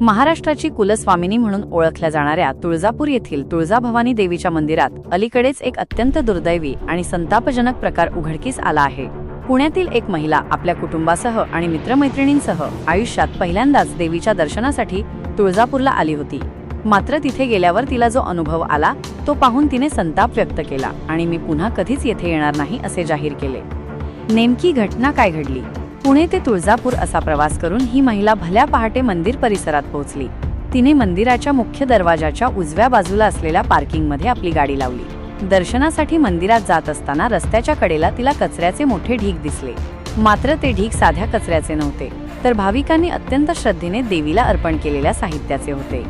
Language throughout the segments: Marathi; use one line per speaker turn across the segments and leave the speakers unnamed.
महाराष्ट्राची कुलस्वामिनी म्हणून ओळखल्या जाणाऱ्या तुळजापूर येथील तुळजाभवानी देवीच्या मंदिरात अलीकडेच एक अत्यंत दुर्दैवी आणि संतापजनक प्रकार उघडकीस आला आहे. पुण्यातील एक महिला आपल्या कुटुंबासह आणि मित्रमैत्रिणींसह आयुष्यात पहिल्यांदाच देवीच्या दर्शनासाठी तुळजापूरला आली होती. मात्र तिथे गेल्यावर तिला जो अनुभव आला तो पाहून तिने संताप व्यक्त केला आणि मी पुन्हा कधीच येथे येणार नाही असे जाहीर केले. नेमकी घटना काय घडली? पुणे ते तुळजापूर असा प्रवास करून ही महिला भल्या पहाटे मंदिर परिसरात पोहोचली. तिने मंदिराच्या मुख्य दरवाजाच्या उजव्या बाजूला असलेल्या पार्किंगमध्ये आपली गाडी लावली. दर्शनासाठी मंदिरात जात असताना रस्त्याच्या कडेला तिला कचऱ्याचे मोठे ढीग दिसले. मात्र ते ढीग साध्या कचऱ्याचे नव्हते तर भाविकांनी अत्यंत श्रद्धेने देवीला अर्पण केलेल्या साहित्याचे होते.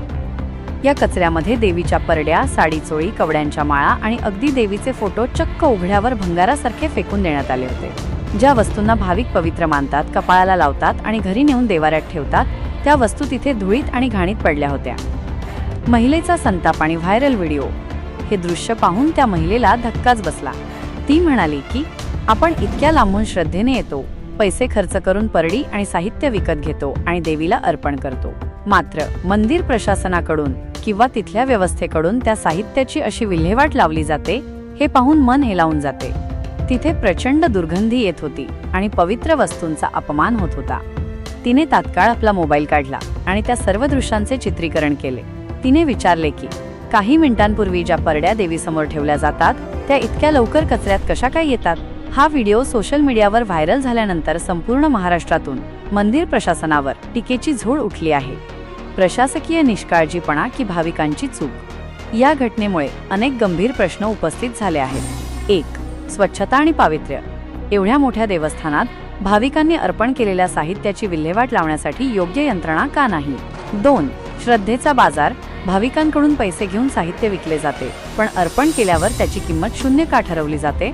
या कचऱ्यामध्ये देवीच्या परड्या साडी चोळी कवड्यांच्या माळा आणि अगदी देवीचे फोटो चक्क उघड्यावर भंगारासारखे फेकून देण्यात आले होते. ज्या वस्तूंना भाविक पवित्र मानतात कपाळाला लावतात आणि घरी नेऊन देवाऱ्यात ठेवतात त्या वस्तू तिथे धुळीत आणि घाणीत पडल्या होत्या. महिलेचा संताप आणि व्हायरल व्हिडिओ. हे दृश्य पाहून त्या महिलेला धक्काच बसला. ती म्हणाली की आपण इतक्या लांबून श्रद्धेने येतो. पैसे खर्च करून परडी आणि साहित्य विकत घेतो आणि देवीला अर्पण करतो. मात्र मंदिर प्रशासनाकडून किंवा तिथल्या व्यवस्थेकडून त्या साहित्याची अशी विल्हेवाट लावली जाते हे पाहून मन हेलावून जाते. तिथे प्रचंड दुर्गंधी येत होती आणि पवित्र वस्तूंचा अपमान होत होता. तिने तात्काळ आपला मोबाईल काढला आणि त्या सर्व दृश्यांचे चित्रीकरण केले. तिने विचारले की काही मिनिटांपूर्वी ज्या परड्या देवीसमोर ठेवल्या जातात त्या इतक्या लवकर कचऱ्यात कशा काय येतात? हा व्हिडिओ सोशल मीडियावर व्हायरल झाल्यानंतर संपूर्ण महाराष्ट्रातून मंदिर प्रशासनावर टीकेची झोड उठली आहे. प्रशासकीय निष्काळजीपणा की भाविकांची चूक? या घटनेमुळे अनेक गंभीर प्रश्न उपस्थित झाले आहेत. एक स्वच्छता आणि पावित्र्य. एवढ्या मोठ्या देवस्थानात भाविकांनी अर्पण केलेल्या साहित्याची विल्हेवाट लावण्यासाठी योग्य यंत्रणा का नाही? दोन श्रद्धेचा बाजार. भाविकांकडून पैसे घेऊन साहित्य विकले जाते पण अर्पण केल्यावर त्याची किंमत शून्य का ठरवली जाते?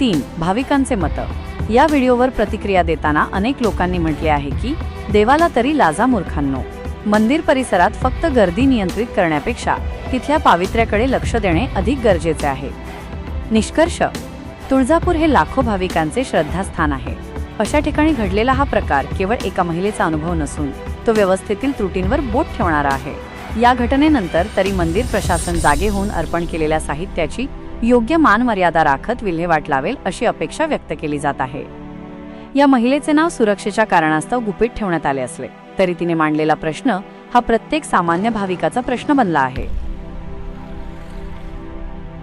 तीन भाविकांचे मतं. या व्हिडिओवर प्रतिक्रिया देताना अनेक लोकांनी म्हटले आहे की देवाला तरी लाजा मूर्खांनो. मंदिर परिसरात फक्त गर्दी नियंत्रित करण्यापेक्षा तिथल्या पावित्र्याकडे लक्ष देणे अधिक गरजेचे आहे. निष्कर्ष तुळजापूर हे लाखो भाविकांचे श्रद्धास्थान आहे. अशा ठिकाणी घडलेला हा प्रकार केवळ एका महिलेचा अनुभव नसून तो व्यवस्थेतील त्रुटींवर बोट ठेवणारा आहे. या घटनेनंतर तरी मंदिर प्रशासन जागे होऊन अर्पण केलेल्या साहित्याची योग्य मान मर्यादा राखत विल्हेवाट लावेल अशी अपेक्षा व्यक्त केली जात आहे. या महिलेचे नाव सुरक्षेच्या कारणास्तव गुपित ठेवण्यात आले असले तरी तिने मांडलेला प्रश्न हा प्रत्येक सामान्य भाविकाचा प्रश्न बनला आहे.